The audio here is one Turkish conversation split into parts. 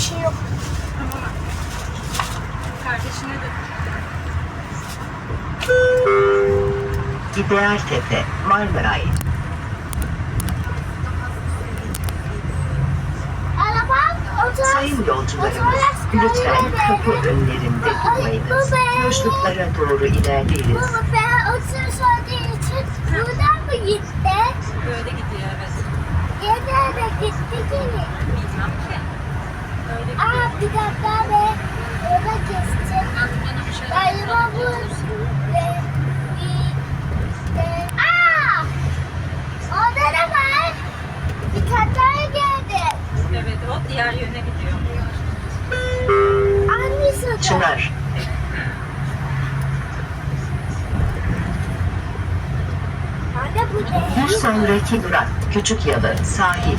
bir şey yok. Tamam. Kardeşine de İdeal Tepe, Marmaray. Sayın yolcularımız, lütfen kapı önlerinde durmayınız. Boşluklara doğru ilerleyiniz. Baba ben sorduğu için buradan mı gitti? böyle gidiyor evet. Yerden de gitti ki. Bilmem. Aa bir dakika be. Orada. Bana bir şey Galiba bu. Ve bir de. Aa! Orada da var. Bir tane daha geldi. Evet o diğer yöne gidiyor. Annesi de. Çınar, Anne bu bir sonraki durak Küçük Yalı, Sahil.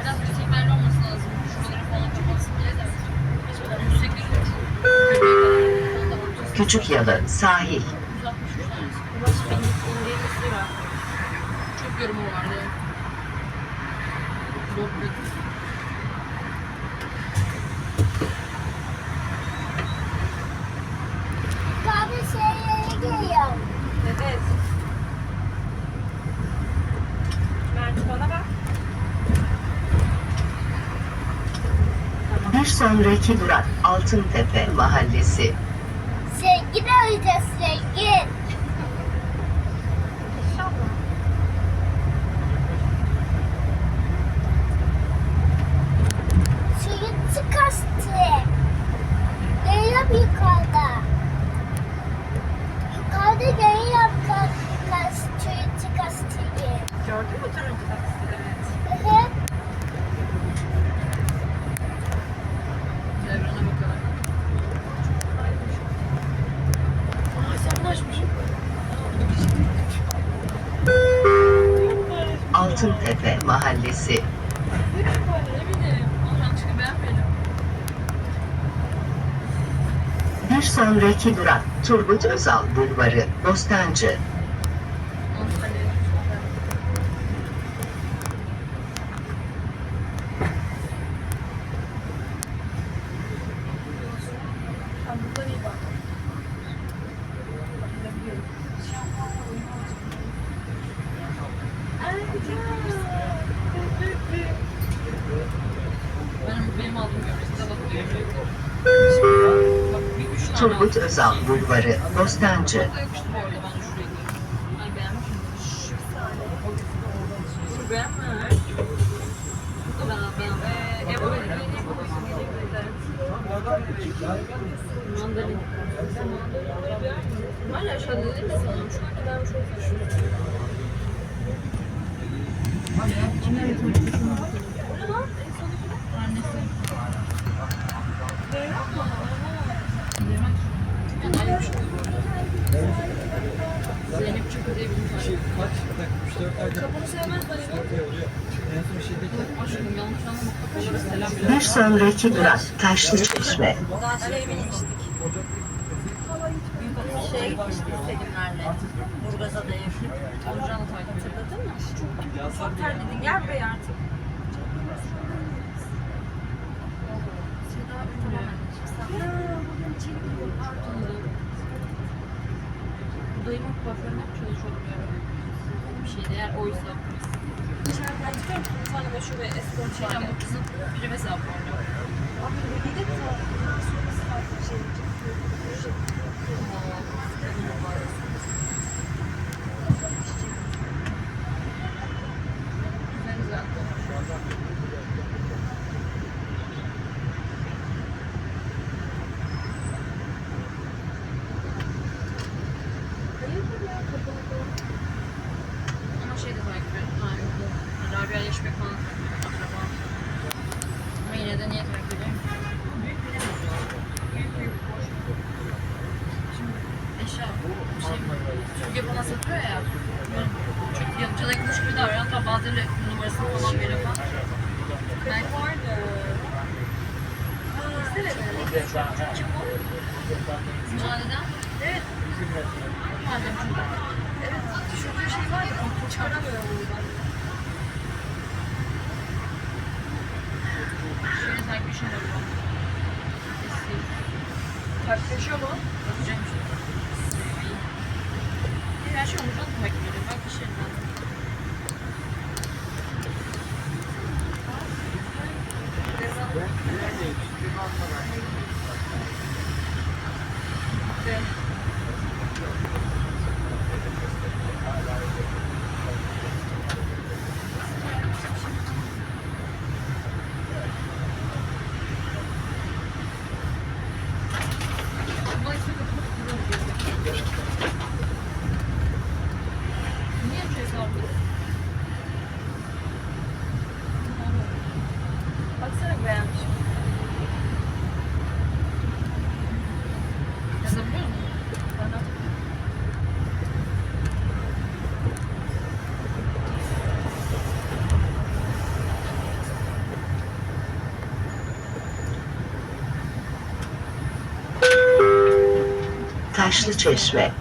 Biraz yükseklerle olması lazım. Şuraları falan çıkmasın diye de. Yüksekleri de çok. Göbeği kadar. Onu da ortası Küçük Yalı, Sahil. 163 tanesi. Burası benim indiğimiz var. Çok yorumu vardı. Çok. Evet. Mert bana bak. Bir sonraki durak Altıntepe Mahallesi. You know, you just. Bir sonraki durak Turgut Özal Bulvarı, Bostancı. Sen buradan iyi bak. Benim, benim aldığım gömlekte bakıyor. Bak bir üç tane Turgut aldım. Özal Bulvarı, Bostancı. Çok da yakıştı bu arada ben de şuraya gidiyorum. Ay beğenmişim. Dur beğenme. Bu da ben beğenmem. Ee, Ebu Mandalina. Hala aşağıda değil mi sana? Şu an kadar çok yaşıyor. Annesi. Ben ayırmışım bu arada. Zeynep Çakır diye bir tane. Kapını sevmez bana. Aşkım yanlış anlama. Kapılara Bir sonraki durak Taşlı Çeşme. Şeye gitmiştik Selimlerle. Burgaz'a da et. Hatırladın mı? Çok terledin. Gel buraya artık. Bu dayımın kuaförüne hep çalışıyordu bir. Bir şeydi eğer oysa. Dışarıdan çıkıyor musun? Sana da şu ve Şey şeyden bu kızın biri 아, 근데 리젝션. Sertleşiyor mu? Bakacağım şimdi. Her şey olmuş. Bak bir şey. Taşlı Çeşme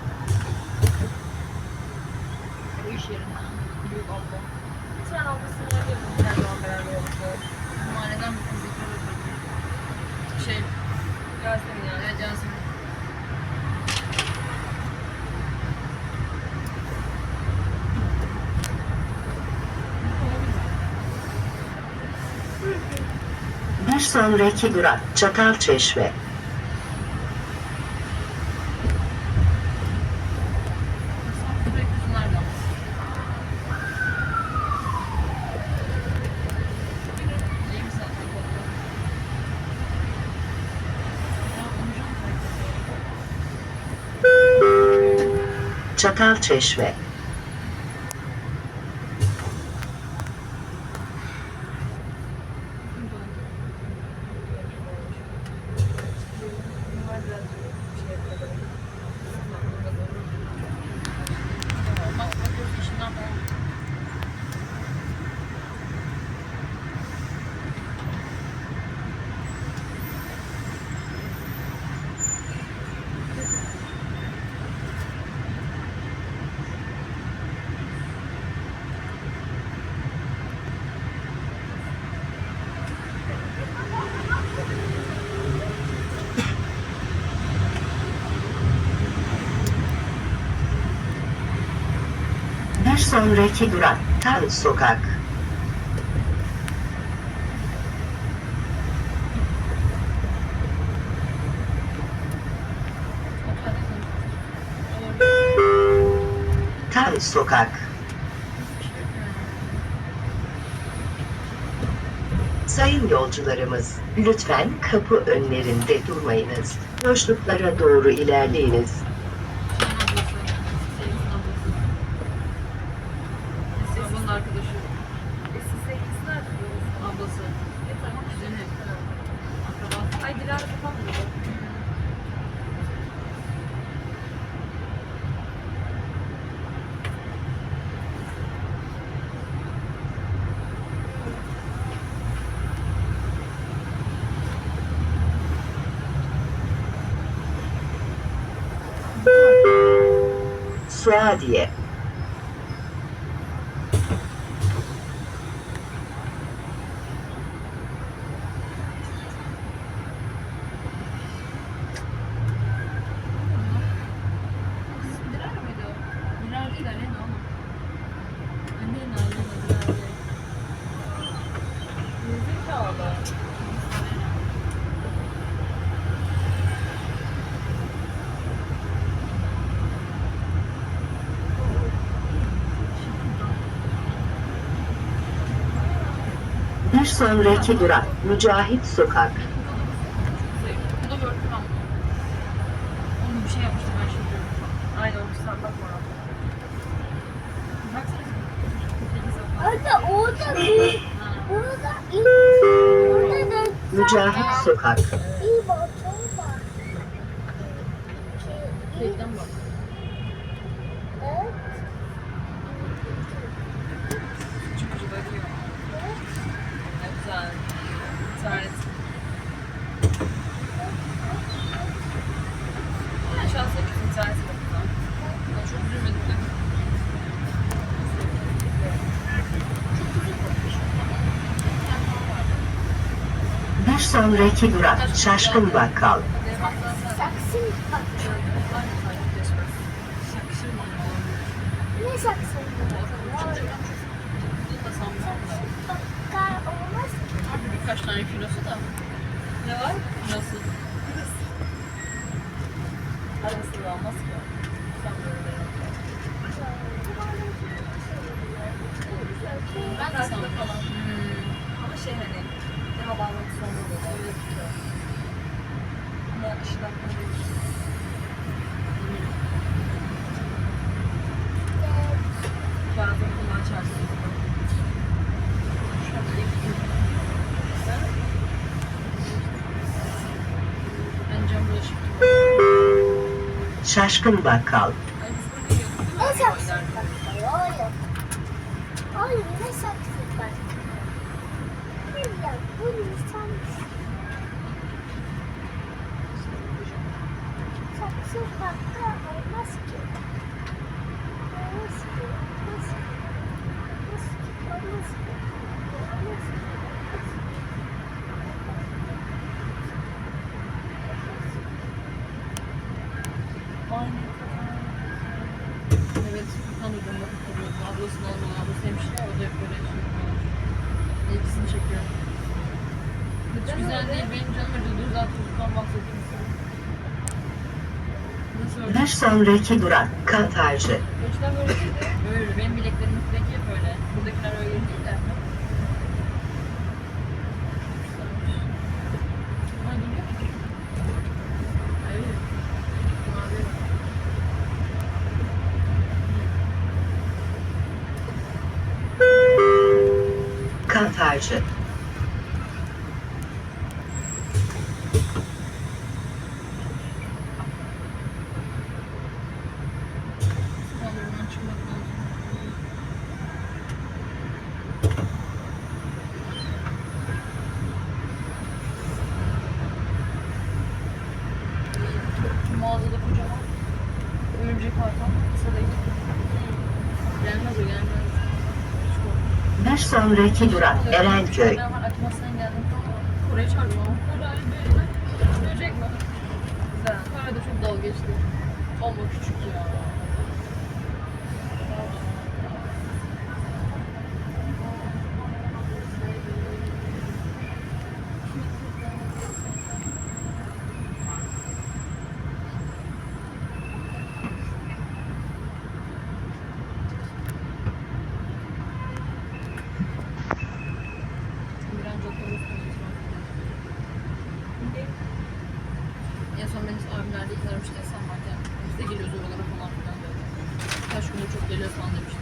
Birsan Reki Durak, Çatal Çeşme. Çatalçeşme sonraki durak Tal Sokak. Tal Sokak. Sayın yolcularımız, lütfen kapı önlerinde durmayınız. Boşluklara doğru ilerleyiniz. Australia sonraki durak Mücahit Sokak. Orada, Mücahit Sokak. İyi bak, şey, iyi bak. Reklam bak. Sonraki durak Şaşkın Bakkal. Birkaç tane kilosu da. Ne var? Nasıl? Arası da olmaz ki. Sen böyle. Ben de sana falan. Ama şey hani daha bağlantısı olmadı. Evet. Ama ışıklatma değil. Bazen bunu açarsın. Ben cam bulaşık Şaşkın Bakkal. Ne saksı bakkal oğlum? Oğlum ne saksı bakkal? Ya bu insan saksı bakkal olmaz ki. Olmaz ki. Olmaz ki. Olmaz ki. Olmaz ki. Olmaz ki. Evet, tanıdım bakıp duruyordu. Ablasının olmalı, ablası hemşire, o da hep böyle yaşıyor falan. İlgisini çekiyor. Hiç güzel değil, benim canım acıdı. Zaten çocuktan bahsedeyim size. Nasıl öyle? Bir sonraki durak Katarcı. Önceden böyle değildi. Böyle, benim bilekleriminki hep öyle. Buradakiler öyle değil de. Ay, geliyor mu? Hayır. Mavi. Katarcı. Kaldırımdan çıkmak lazım. Mağazada kocaman örümcek var tam kısa değil. Gelmez o gelmez. Bir sonraki durak Erenköy. Ben var Akmas'tan geldim. Oraya çağırdım ama. Oraya böcek. Böcek mi? Güzel. Orada çok dalga geçti. Ama küçük ya. Direnci okulumuz En son beni abimlerde ilk aramıştı Esen varken. Biz de geliyoruz oralara falan filan dedi. Kaç gündür çok geliyoruz falan demişti.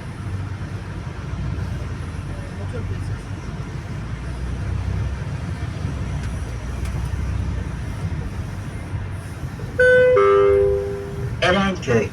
Ee, Motor piyasası. Erenköy.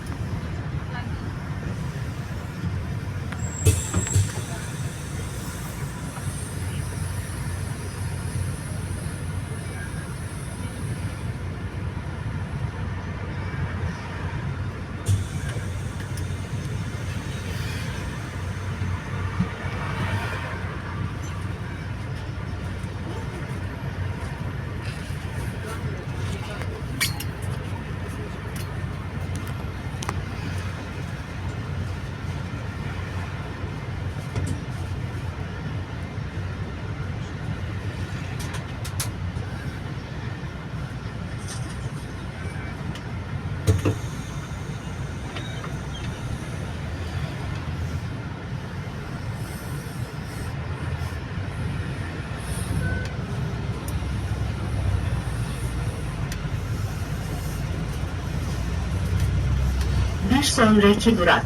Bir sonraki durak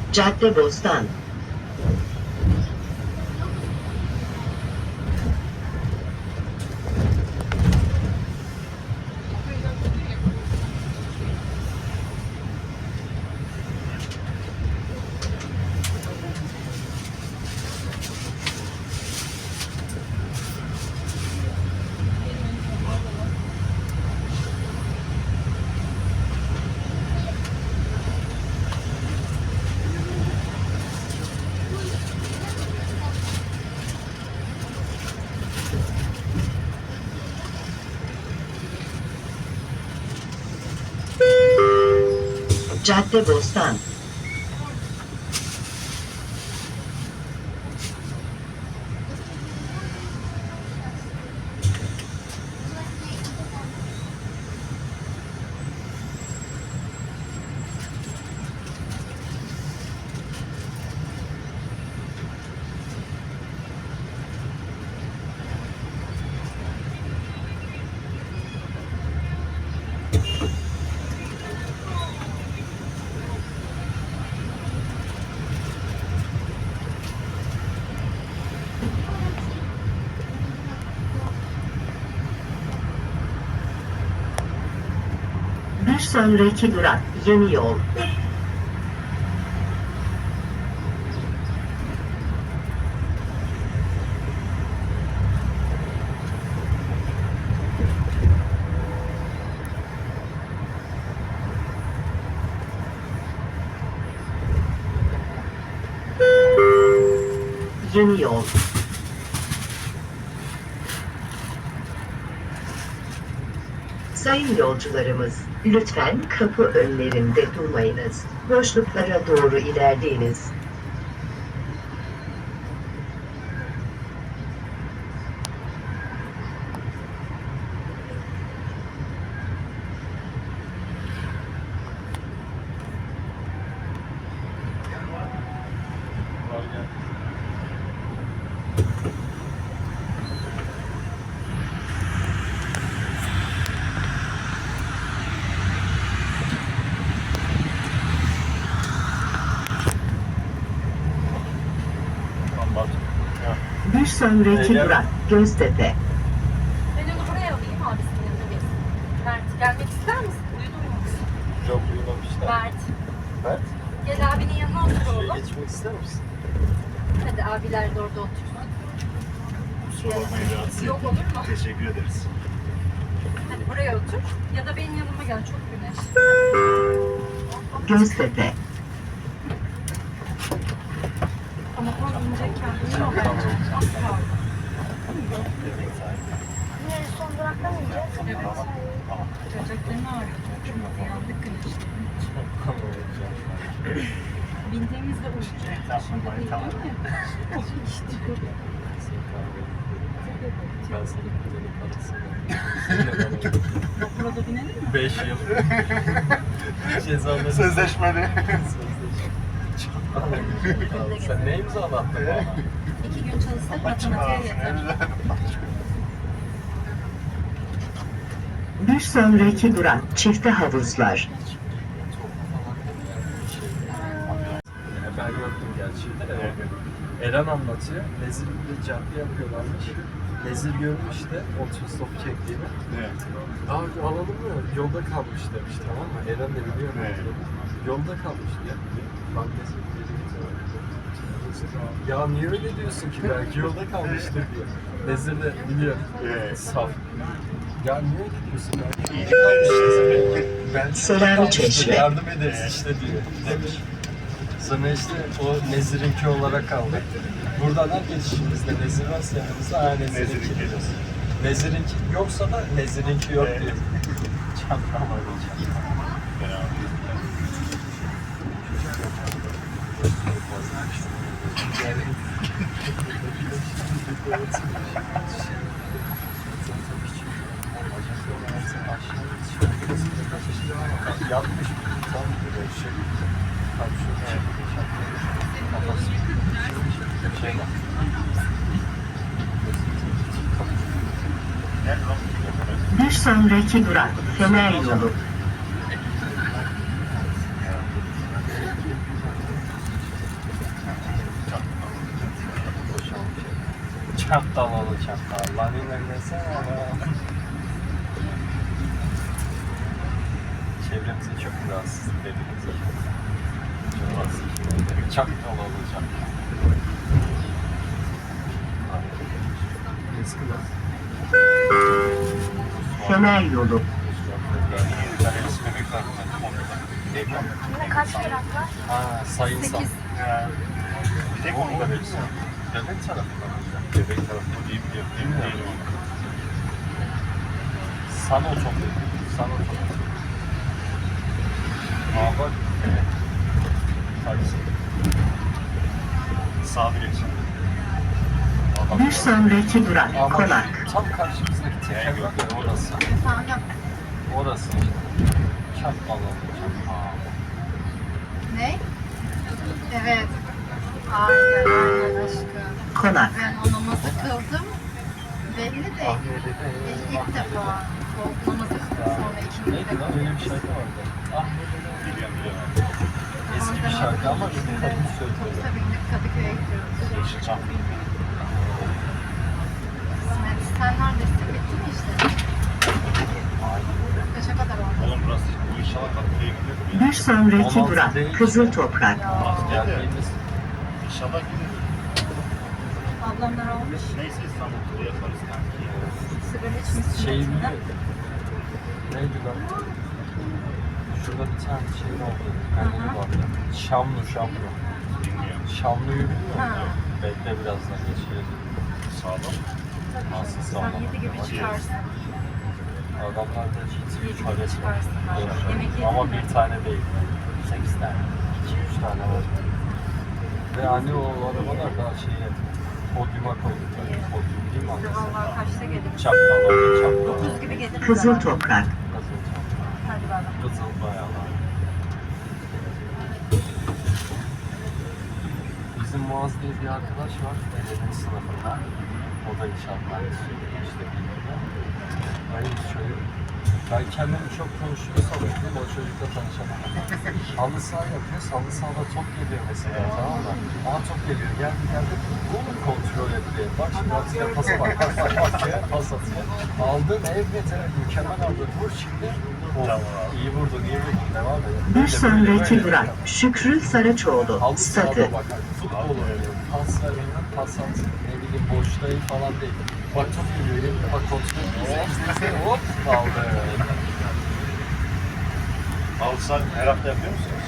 Caddebostan. Caddebostan. Bir sonraki durak Yeni Yol. Yeni Yol. Sayın yolcularımız, lütfen kapı önlerinde durmayınız. Boşluklara doğru ilerleyiniz. Sonraki Ege. durak Göztepe. Ben onu buraya alayım abisinin yanına geçsin. Mert gelmek ister misin? Duydun mu? Yok uyumamışlar. Mert. Mert, Gel abinin yanına otur şuraya oğlum. geçmek ister misin? Hadi abiler de orada otursun. Kusura bakmayın rahatsız Yok olur mu? Teşekkür ederiz. Hadi buraya otur. Ya da benim yanıma gel. Çok güneş. Göztepe. Ama o ince kendini o bence. Asla. Yine son durakta mı ineceğiz? Evet. Bacaklarını ağrıyor. Yandık güneşte. Bindiğimizde uyuyacak. Şimdi değil mi? Ben sana kuzenin parasını Vapura da binelim mi? 5 yıl cezaları Sözleşmeli. Sen ne imzalattın bana? İki gün çalışsak matematiğe yeter. Bir sonraki durak Çifte Havuzlar. Yani ben gördüm gerçi de. Eren anlatıyor. Nezir bir cadde yapıyorlarmış. Nezir görmüş de otostop çektiğini. Evet. Abi alalım mı? Yolda kalmış demiş tamam mı? Eren de biliyor Evet. Nezir'i. Yolda kalmış diye. Ben Nezir. Ya niye öyle diyorsun ki? Belki yolda kalmıştır diye. Nezir de biliyor. Evet. Saf. Ya niye öyle diyorsun? Yolda kalmıştır. Ben kalmıştır, Çeşme. Yardım ederiz işte diyor. Demiş. Sonra işte o Nezir'inki olarak aldık. Buradan her geçişimizde Nezir varsa yanımızda ha Nezir'inki Nezir'inki. diyoruz. Nezir'inki yoksa da Nezir'inki yok diyor. Çantam var o çantam. Yapmış tam böyle şey. Bir sonraki durak Fener Yolu. Çantam oğlu çantam. Lan ilerlesene Çevremize çok rahatsızlık veririz. Çok rahatsızlık veririz. Çantam oğlu çantam. Eski lan. Fener Yolu. Yine kaç durak var? Ha, sayısal. Sekiz. Bir tek onu da bilmiyorum. Devlet tarafından hocam. Bebek tarafında değil mi? Değil? Değil mi? San otomobil. San otomobil. Aa bak? Sağ bileksin. Bir sonraki durak Ama konak. tam karşımızdaki var ya orası. Orası işte. Çakmalı olacak. Ne? Evet. Aynen aynen aşkım. Konak. Ben o namazı kıldım. Belli de ilk defa o namazı kıldım sonra ikinci Neydi lan? defa. Öyle bir şarkı vardı. Ah. Eski bir şarkı ama kadın söylüyor. Otobüse bindik Kadıköy'e gidiyoruz. Yeşilçam. İsmet sen neredesin? Bitti mi işte? Kaça kadar oldu? Oğlum burası bu inşallah Kadıköy'e gidiyor? Bir sonraki durak Kızıl Toprak. Geldiğimiz İnşallah gidiyor. Ablamlar olmuş. Neyse İstanbul'da yaparız kanki. Sigara içmişsin. şey içinde. neydi lan? Şurada bir tane şey vardı. Kanalı vardı. Şamlı Şamlı. Bilmiyorum. Şamlı'yı biliyor Ha. musun? Bekle birazdan geçeceğiz. Sağlam. Nasıl Sen sağlam? yedi gibi çıkarsın. Adamlar da GT3 Hades var. Yemek Ama bir tane değil. 8 tane. 2-3 tane var. Ve hani o arabalar daha şeye podyuma koyduklar. Podyum değil mi? Allah kaçta gelir? Çapkalı, çapkalı. 9 gibi gelir. Kızıl Toprak. Kızıl çapkalı. Hadi bakalım. Kızıl bayağı. Bizim Muaz diye bir arkadaş var. Eren'in sınıfında. O da inşaat mühendisi işte bilmiyorum. Aynı çocuk. Ben kendimi çok konuşuyor sanıyordum. O çocukla tanışamadım. Halı saha yapıyor. Halı sahada top geliyor mesela tamam mı? Aa top geliyor. Geldi geldi. Bunu kontrol etti. Bak şimdi Atilla pasa bak. Bak bak bak. Pas atıyor. Aldın evet evet. Mükemmel aldın. Vur şimdi. Tamam. iyi vurdun iyi vurdun. Devam et. Bir sonraki durak. Şükrü Saraçoğlu. Halı Statü. sahada bak. Futbol oynuyor. Pas veriyor. Pas at. Ne bileyim boşlayın falan değil. Bak top geliyor. Bak kontrol ediyor. Hop aldı. Halı saha her hafta yapıyor musunuz?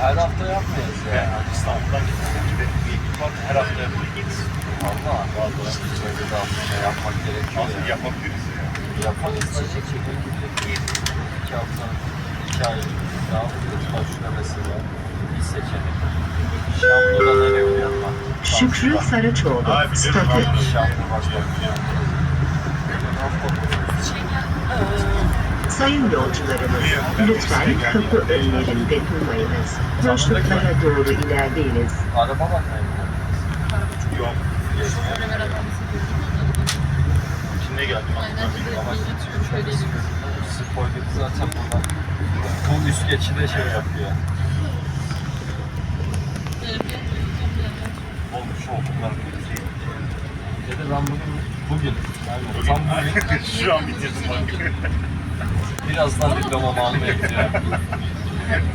Her hafta yapmayız ya. Yani İstanbul'dan gittiğim gibi bir ekip var. Her hafta yapıyor. Git. Valla vallahi böyle daha bir şey yapmak gerekiyor. Nasıl ya. yapabiliriz ya? Yaparız da çekim iki hafta, iki ay daha şuna mesela bir seçenek. Şamlı'da nereye uyanmak? Şükrü Saraçoğlu. Statü. Şamlı başka Sayın yolcularımız, lütfen kapı önlerinde durmayınız. Boşluklara doğru ilerleyiniz. Araba bakmayın. Yok. Ömer atlaması Şimdi geldim. Aynen. Ama şöyle spoiler zaten buradan bu üst geçide şey yapıyor. Olmuş olduklar. Dedi ben bugün, bugün, yani tam bugün Şu an bitirdim bak. birazdan diplomamı almaya gidiyorum.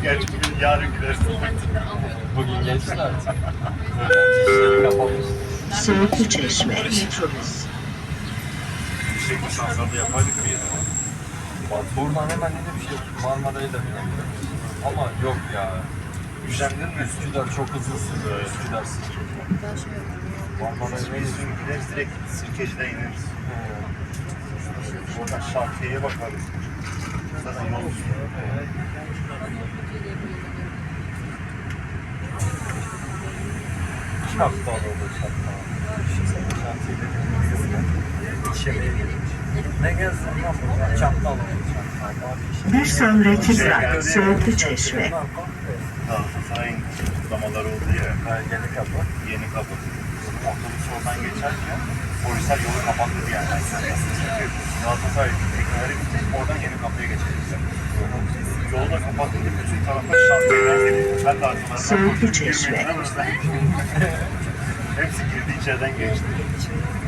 Gerçi bugün yarın gidersin. Bugün geçti artık. Soğuklu Çeşme metrobüs. Yüksek lisanslarda bir yere. Bak buradan hemen yeni bir şey Marmara'yı da binebilirim. Ama yok ya. Üşendin mi? Üsküdar çok hızlı sürüyor. Üsküdar sürüyor. Marmara'yı Biz böyle bizim gideriz direkt Sirkeci'den ineriz. Oradan Şarkiye'ye bakarız. Zaten yol üstü. Çapta oldu çapta. Düşünsene şantiyle İçeriye girmiş. Bir sonraki durak Soğuklu Çeşme. Galatasaray'ın kutlamaları oldu ya. Yeni kapı. Yeni kapı. Otobüs oradan geçerken polisler yolu kapattı yani. Çünkü Galatasaray tekneleri gidecek, oradan yeni kapıya geçecekler. Yolu da kapatınca bütün tarafa şantiyeler geliyor. Ben de koştum, Çeşme. Hepsi girdi içeriden geçti.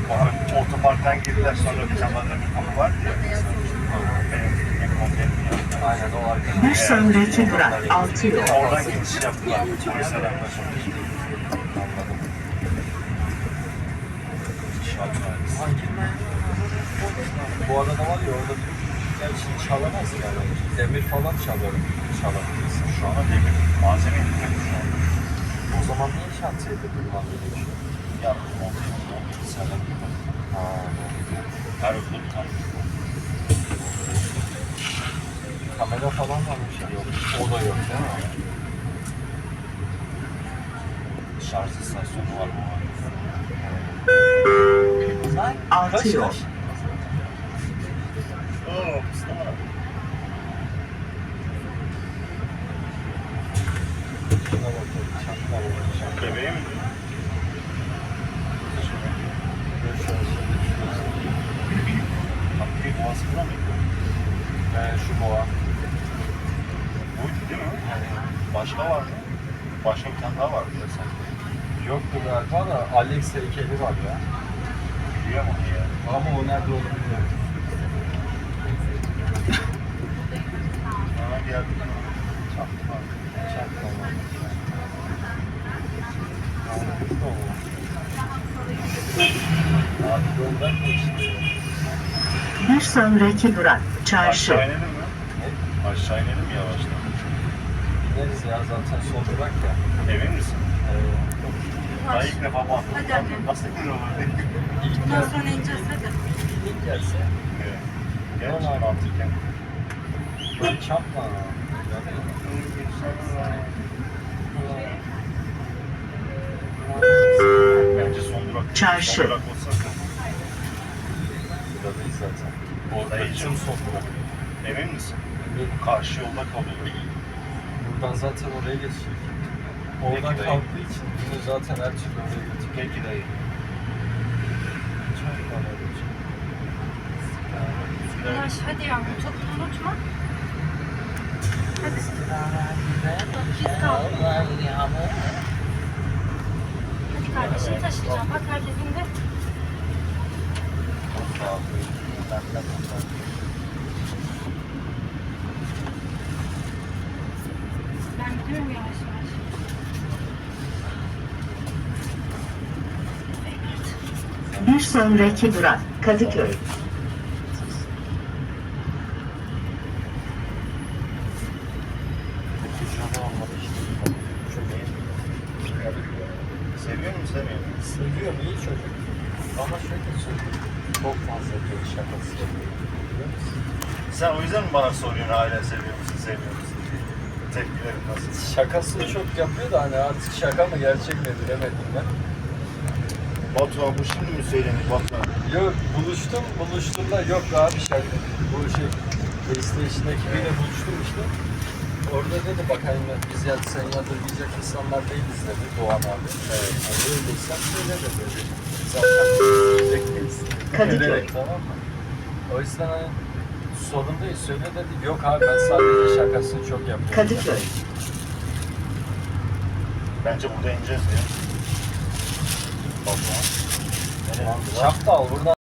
Sonra otoparktan girdiler sonra bir camlarda bir kapı var diye. Bir sonraki durak Altı Yol. Oradan geçiş yaptılar. Hangi? Bu arada var ya orada bir gerçi çalamaz yani. Demir falan çalar. Çalabilirsin. Şu anda demir malzeme indirmek şu an. O zaman niye şantiyede durman gerekiyor? Ya 10 Kamera falan varmış. Yok. O da yok değil mi? Şarj istasyonu var var. Sen Altı kaç Boğa. Buydu değil mi? Başka var mı? Başka bir tane daha vardı ya sanki. Yoktu galiba da Alex heykeli var ya. Biliyorum onu ya. Ama o nerede olduğunu bilmiyorum. Geldi. Var. Abi. Bir sonraki durak çarşı. Aşağı inelim mi? Yavaştan? Gideriz ya zaten sol durak ya. Emin misin? Ee, Daha ilk defa bu Hadi annem. Nasıl emin olur? ilk Bundan sonra ineceğiz hadi. ilk gelse. Evet. Gerçi mantıken. Ben çapma. Bence son durak. Çarşı. Son durak olsa Buradayız zaten. Tüm son durak. emin misin? Karşı yolda kalıyor. Buradan zaten oraya geçecek. Oradan Peki dayı. kalktığı için bunu zaten her türlü oraya götürecek. Peki dayı. Çok para ödeyecek. Ulaş hadi yavrum çok unutma. Hadi. Biz kaldık. Hadi kardeşini taşıyacağım. Bak herkesin de ben gidiyorum yavaş yavaş. Bir sonraki durak Kadıköy. Seviyor musun sevmiyor? Seviyorum iyi çocuk. Ama şöyle söyleyeyim. Çok fazla bir şakası yapıyor. Biliyor musun? Sen o yüzden mi bana soruyorsun hala seviyor musun sevmiyor musun? Tepkilerin nasıl? Şakasını çok yapıyor da hani artık şaka mı gerçek mi bilemedim ben. Batuhan bu şimdi mi söylenir Batuhan? Yok buluştum buluştuğumda yok abi şaka. Bu şey PlayStation ekibiyle buluştum işte. Orada dedi bak hani biz ya sen yadırgayacak insanlar değiliz dedi Doğan abi. Evet. Hani öyleysen söyle de dedi. Zaten diyecek değiliz. Kadıköy. Tamam mı? O yüzden hani sorun değil söyle dedi. Yok abi ben sadece şakasını çok yapıyorum. Kadıköy. Bence burada ineceğiz ya. Batuhan. Çapta al buradan